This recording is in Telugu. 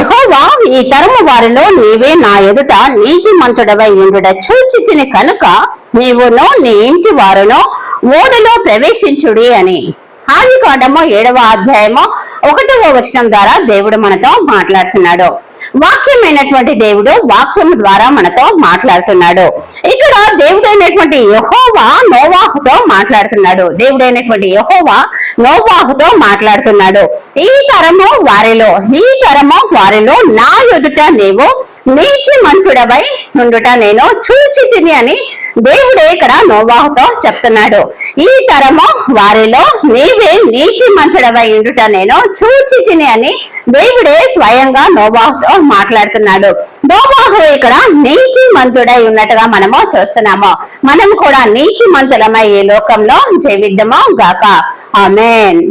యహోవా ఈ తరము వారిలో నీవే నా ఎదుట నీతి మంతుడవై ఉండుట చూచితిని కనుక నీవును నీ ఇంటి వారును ఓడలో ప్రవేశించుడి అని. ఆది కాండము ఏడవ అధ్యాయము ఒకటవ వచనం ద్వారా దేవుడు మనతో మాట్లాడుతున్నాడు. వాక్యమైనటువంటి దేవుడు వాక్యము ద్వారా మనతో మాట్లాడుతున్నాడు. ఇక్కడ దేవుడైనటువంటి యహోవా నోవాహుతో మాట్లాడుతున్నాడు. దేవుడైనటువంటి యహోవా నోవాహుతో మాట్లాడుతున్నాడు. ఈ తరము వారిలో ఈ తరము వారిలో నా ఎదుట నీవు నీతి మంతుడవై నుండుట నేను చూచి తిని అని దేవుడే ఇక్కడ నోవాహుతో చెప్తున్నాడు. ఈ తరము వారిలో నీవే నీతి మంతుడవై ఉండుట నేను చూచి తిని అని దేవుడే స్వయంగా నోవాహుతో మాట్లాడుతున్నాడు. నోవాహు ఇక్కడ నీతి మంతుడై ఉన్నట్టుగా మనము చూస్తున్నాము. మనం కూడా నీతి మంతులమై ఈ లోకంలో జీవిద్దాము గాక. ఆమెన్.